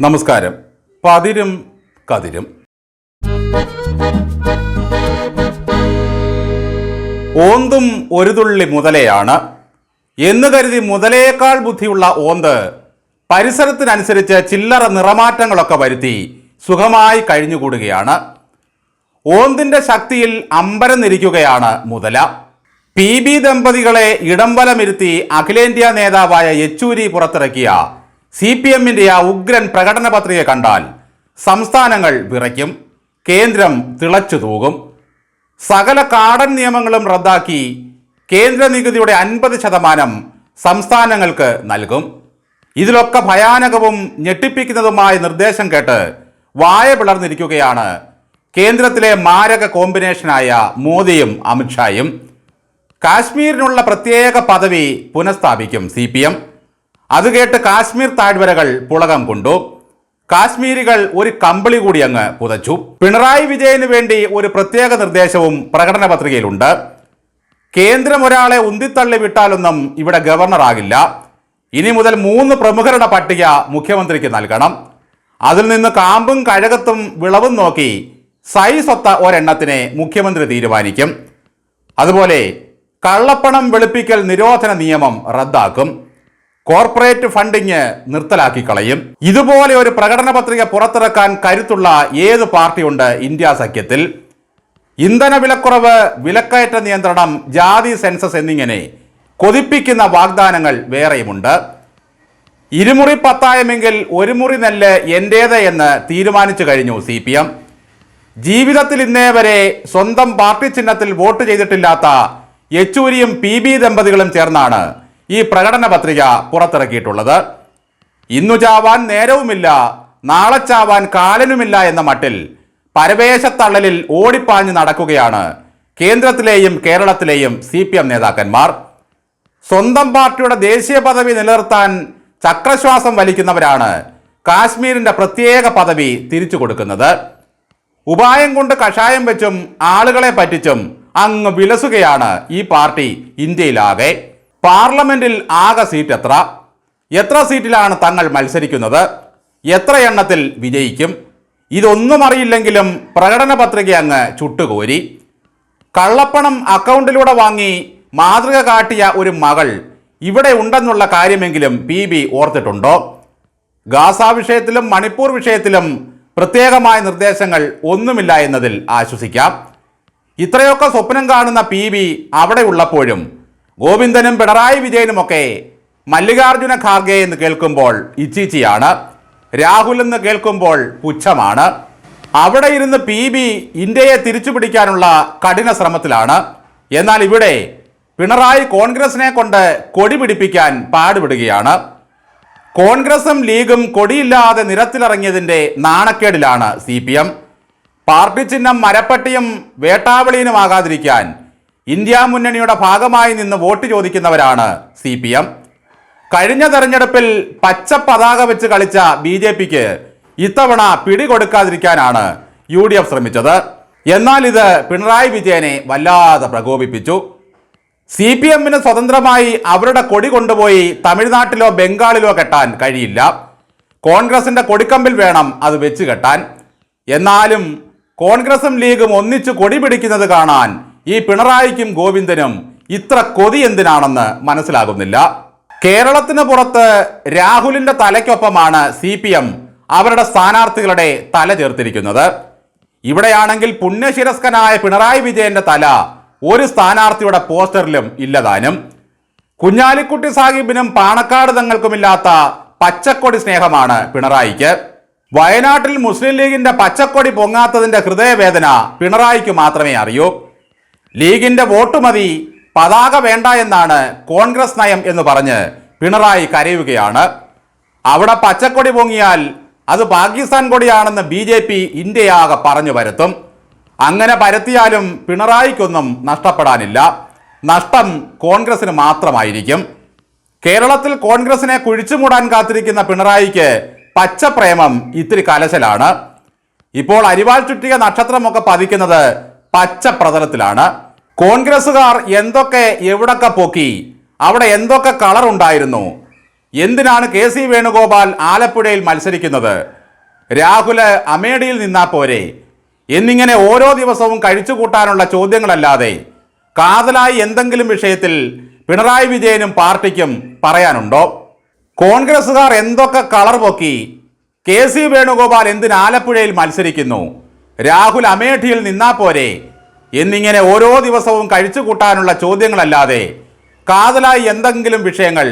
നമസ്കാരം. പതിരും കതിരും. ഓന്തും ഒരു തുള്ളി മുതലയാണ്. എന്ന് കരുതി മുതലയേക്കാൾ ബുദ്ധിയുള്ള ഓന്ത് പരിസരത്തിനനുസരിച്ച് ചില്ലറ നിറമാറ്റങ്ങളൊക്കെ വരുത്തി സുഖമായി കഴിഞ്ഞുകൂടുകയാണ്. ഓന്തിന്റെ ശക്തിയിൽ അമ്പരന്നിരിക്കുകയാണ് മുതല. പി. ബി. ദമ്പതികളെ ഇടംവലമിരുത്തി അഖിലേന്ത്യാ നേതാവായ യെച്ചൂരി പുറത്തിറക്കിയ സി പി എമ്മിന്റെ ആ ഉഗ്രൻ പ്രകടന പത്രിക കണ്ടാൽ സംസ്ഥാനങ്ങൾ വിറയ്ക്കും കേന്ദ്രം തിളച്ചു തൂകും. സകല കാടൻ നിയമങ്ങളും റദ്ദാക്കി കേന്ദ്ര നികുതിയുടെ അൻപത് ശതമാനം സംസ്ഥാനങ്ങൾക്ക് നൽകും. ഇതിലൊക്കെ ഭയാനകവും ഞെട്ടിപ്പിക്കുന്നതുമായ നിർദ്ദേശം കേട്ട് വായ പിളർന്നിരിക്കുകയാണ് കേന്ദ്രത്തിലെ മാരക കോമ്പിനേഷനായ മോദിയും അമിത്ഷായും. കാശ്മീരിനുള്ള പ്രത്യേക പദവി പുനഃസ്ഥാപിക്കും സി പി എം. അത് കേട്ട് കാശ്മീർ താഴ്വരകൾ പുളകം കൊണ്ടു. കാശ്മീരികൾ ഒരു കമ്പിളി കൂടി അങ്ങ് പുതച്ചു. പിണറായി വിജയന് വേണ്ടി ഒരു പ്രത്യേക നിർദ്ദേശവും പ്രകടന പത്രികയിലുണ്ട്. കേന്ദ്രം ഒരാളെ ഉന്തിത്തള്ളി വിട്ടാലൊന്നും ഇവിടെ ഗവർണറാകില്ല. ഇനി മുതൽ മൂന്ന് പ്രമുഖരുടെ പട്ടിക മുഖ്യമന്ത്രിക്ക് നൽകണം. അതിൽ നിന്ന് കാമ്പും കഴകത്തും വിളവും നോക്കി സൈസൊത്ത ഒരെണ്ണത്തിനെ മുഖ്യമന്ത്രി തീരുമാനിക്കും. അതുപോലെ കള്ളപ്പണം വെളുപ്പിക്കൽ നിരോധന നിയമം റദ്ദാക്കും. കോർപ്പറേറ്റ് ഫണ്ടിങ് നിർത്തലാക്കി കളയും. ഇതുപോലെ ഒരു പ്രകടന പത്രിക പുറത്തിറക്കാൻ കരുത്തുള്ള ഏത് പാർട്ടിയുണ്ട് ഇന്ത്യ സഖ്യത്തിൽ? ഇന്ധന വിലക്കുറവ് വിലക്കയറ്റ നിയന്ത്രണം ജാതി സെൻസസ് എന്നിങ്ങനെ കൊതിപ്പിക്കുന്ന വാഗ്ദാനങ്ങൾ വേറെയുമുണ്ട്. ഇരുമുറി പത്തായമെങ്കിൽ ഒരു മുറി നെല്ല് എന്റേത് എന്ന് തീരുമാനിച്ചു കഴിഞ്ഞു സി പി എം ജീവിതത്തിൽ ഇന്നേ വരെ സ്വന്തം പാർട്ടി ചിഹ്നത്തിൽ വോട്ട് ചെയ്തിട്ടില്ലാത്ത യെച്ചൂരിയും പി ബി ദമ്പതികളും ചേർന്നാണ് ഈ പ്രകടന പത്രിക പുറത്തിറക്കിയിട്ടുള്ളത്. ഇന്നു ചാവാൻ നേരവുമില്ല നാളെ ചാവാൻ കാലനുമില്ല എന്ന മട്ടിൽ പരവേശത്തള്ളലിൽ ഓടിപ്പാഞ്ഞു നടക്കുകയാണ് കേന്ദ്രത്തിലെയും കേരളത്തിലെയും സി പി എം നേതാക്കന്മാർ. സ്വന്തം പാർട്ടിയുടെ ദേശീയ പദവി നിലനിർത്താൻ ചക്രശ്വാസം വലിക്കുന്നവരാണ് കാശ്മീരിന്റെ പ്രത്യേക പദവി തിരിച്ചു കൊടുക്കുന്നത്. ഉപായം കൊണ്ട് കഷായം വെച്ചും ആളുകളെ പറ്റിച്ചും അങ്ങ് വിലസുകയാണ് ഈ പാർട്ടി ഇന്ത്യയിലാകെ. പാർലമെന്റിൽ ആകെ സീറ്റ് എത്ര? എത്ര സീറ്റിലാണ് തങ്ങൾ മത്സരിക്കുന്നത്? എത്ര എണ്ണത്തിൽ വിജയിക്കും? ഇതൊന്നും അറിയില്ലെങ്കിലും പ്രകടന പത്രിക അങ്ങ് ചുട്ടുകോരി. കള്ളപ്പണം അക്കൗണ്ടിലൂടെ വാങ്ങി മാതൃക കാട്ടിയ ഒരു മകൾ ഇവിടെ ഉണ്ടെന്നുള്ള കാര്യമെങ്കിലും പി ബി ഓർത്തിട്ടുണ്ടോ? ഗാസ വിഷയത്തിലും മണിപ്പൂർ വിഷയത്തിലും പ്രത്യേകമായ നിർദ്ദേശങ്ങൾ ഒന്നുമില്ല എന്നതിൽ ആശ്വസിക്കാം. ഇത്രയൊക്കെ സ്വപ്നം കാണുന്ന പി ബി അവിടെ ഉള്ളപ്പോഴും ഗോവിന്ദനും പിണറായി വിജയനുമൊക്കെ മല്ലികാർജുന ഖാർഗെ എന്ന് കേൾക്കുമ്പോൾ ഇച്ചിച്ചിയാണ്. രാഹുൽ എന്ന് കേൾക്കുമ്പോൾ പുച്ഛമാണ്. അവിടെ ഇരുന്ന് പി ബി ഇന്ത്യയെ തിരിച്ചുപിടിക്കാനുള്ള കഠിന ശ്രമത്തിലാണ്. എന്നാൽ ഇവിടെ പിണറായി കോൺഗ്രസിനെ കൊണ്ട് കൊടി പിടിപ്പിക്കാൻ പാടുപെടുകയാണ്. കോൺഗ്രസും ലീഗും കൊടിയില്ലാതെ നിരത്തിലിറങ്ങിയതിന്റെ നാണക്കേടിലാണ് സി പി എം. പാർട്ടി ചിഹ്നം മരപ്പട്ടിയും വേട്ടാവളിയനുമാകാതിരിക്കാൻ ഇന്ത്യ മുന്നണിയുടെ ഭാഗമായി നിന്ന് വോട്ട് ചോദിക്കുന്നവരാണ് സി പി എം. കഴിഞ്ഞ തെരഞ്ഞെടുപ്പിൽ പച്ച പതാക വെച്ച് കളിച്ച ബി ജെ പിക്ക് ഇത്തവണ പിടികൊടുക്കാതിരിക്കാനാണ് യു ഡി എഫ് ശ്രമിച്ചത്. എന്നാൽ ഇത് പിണറായി വിജയനെ വല്ലാതെ പ്രകോപിപ്പിച്ചു. സി പി എമ്മിന് സ്വതന്ത്രമായി അവരുടെ കൊടി കൊണ്ടുപോയി തമിഴ്നാട്ടിലോ ബംഗാളിലോ കെട്ടാൻ കഴിയില്ല. കോൺഗ്രസിന്റെ കൊടിക്കമ്പിൽ വേണം അത് വെച്ച് കെട്ടാൻ. എന്നാലും കോൺഗ്രസും ലീഗും ഒന്നിച്ചു കൊടി പിടിക്കുന്നത് കാണാൻ ഈ പിണറായിക്കും ഗോവിന്ദനും ഇത്ര കൊതി എന്തിനാണെന്ന് മനസ്സിലാകുന്നില്ല. കേരളത്തിന് പുറത്ത് രാഹുലിന്റെ തലയ്ക്കൊപ്പമാണ് സി പി എം അവരുടെ സ്ഥാനാർത്ഥികളുടെ തല ചേർത്തിരിക്കുന്നത്. ഇവിടെയാണെങ്കിൽ പുണ്യശിരസ്കനായ പിണറായി വിജയന്റെ തല ഒരു സ്ഥാനാർത്ഥിയുടെ പോസ്റ്ററിലും ഇല്ലതാനും. കുഞ്ഞാലിക്കുട്ടി സാഹിബിനും പാണക്കാട് തങ്ങൾക്കുമില്ലാത്ത പച്ചക്കൊടി സ്നേഹമാണ് പിണറായിക്ക്. വയനാട്ടിൽ മുസ്ലിം ലീഗിന്റെ പച്ചക്കൊടി പൊങ്ങാത്തതിന്റെ ഹൃദയവേദന പിണറായിക്ക് മാത്രമേ അറിയൂ. ലീഗിന്റെ വോട്ട് മതി പതാക വേണ്ട എന്നാണ് കോൺഗ്രസ് നയം എന്ന് പറഞ്ഞ് പിണറായി കരയുകയാണ്. അവിടെ പച്ചക്കൊടി പൊങ്ങിയാൽ അത് പാകിസ്ഥാൻ കൊടിയാണെന്ന് ബി ജെ പി ഇന്ത്യയാകെ പറഞ്ഞു വരുത്തും അങ്ങനെ പരത്തിയാലും പിണറായിക്കൊന്നും നഷ്ടപ്പെടാനില്ല. നഷ്ടം കോൺഗ്രസിന് മാത്രമായിരിക്കും. കേരളത്തിൽ കോൺഗ്രസിനെ കുഴിച്ചുമൂടാൻ കാത്തിരിക്കുന്ന പിണറായിക്ക് പച്ചപ്രേമം ഇത്തിരി കലശലാണ്. ഇപ്പോൾ അരിവാൾ ചുറ്റിക നക്ഷത്രമൊക്കെ പതിക്കുന്നത് പച്ച പ്രതലത്തിലാണ്. കോൺഗ്രസുകാർ എന്തൊക്കെ എവിടൊക്കെ പൊക്കി അവിടെ എന്തൊക്കെ കളർ ഉണ്ടായിരുന്നു എന്തിനാണ് കെ സി വേണുഗോപാൽ ആലപ്പുഴയിൽ മത്സരിക്കുന്നത് രാഹുൽ അമേഠിയിൽ നിന്നാ പോരെ എന്നിങ്ങനെ ഓരോ ദിവസവും കഴിച്ചു കൂട്ടാനുള്ള ചോദ്യങ്ങളല്ലാതെ കാതലായി എന്തെങ്കിലും വിഷയത്തിൽ പിണറായി വിജയനും പാർട്ടിക്കും പറയാനുണ്ടോ? കോൺഗ്രസുകാർ എന്തൊക്കെ കളർ പൊക്കി കെ സി വേണുഗോപാൽ എന്തിന് ആലപ്പുഴയിൽ മത്സരിക്കുന്നു രാഹുൽ അമേഠിയിൽ നിന്നാ പോരെ? എന്നിങ്ങനെ ഓരോ ദിവസവും കഴിച്ചു കൂട്ടാനുള്ള ചോദ്യങ്ങളല്ലാതെ കാതലായി എന്തെങ്കിലും വിഷയങ്ങൾ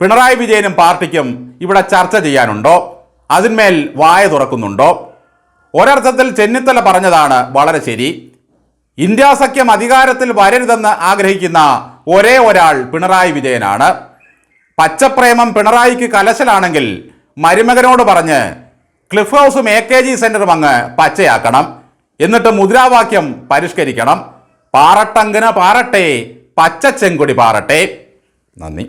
പിണറായി വിജയനും പാർട്ടിക്കും ഇവിടെ ചർച്ച ചെയ്യാനുണ്ടോ? അതിന്മേൽ വായ തുറക്കുന്നുണ്ടോ? ഒരർത്ഥത്തിൽ ചെന്നിത്തല പറഞ്ഞതാണ് വളരെ ശരി. ഇന്ത്യാ സഖ്യം അധികാരത്തിൽ വരരുതെന്ന് ആഗ്രഹിക്കുന്ന ഒരേ ഒരാൾ പിണറായി വിജയനാണ്. പച്ചപ്രേമം പിണറായിക്ക് കലശലാണെങ്കിൽ മരുമകനോട് പറഞ്ഞ് ക്ലിഫ് ഹൗസും എ കെ ജി സെന്ററും അങ്ങ് പച്ചയാക്കണം. എന്നിട്ട് മുദ്രാവാക്യം പരിഷ്കരിക്കണം. പാറട്ടങ്കന പാറട്ടെ പച്ച ചെങ്കൊടി പാറട്ടെ. നന്ദി.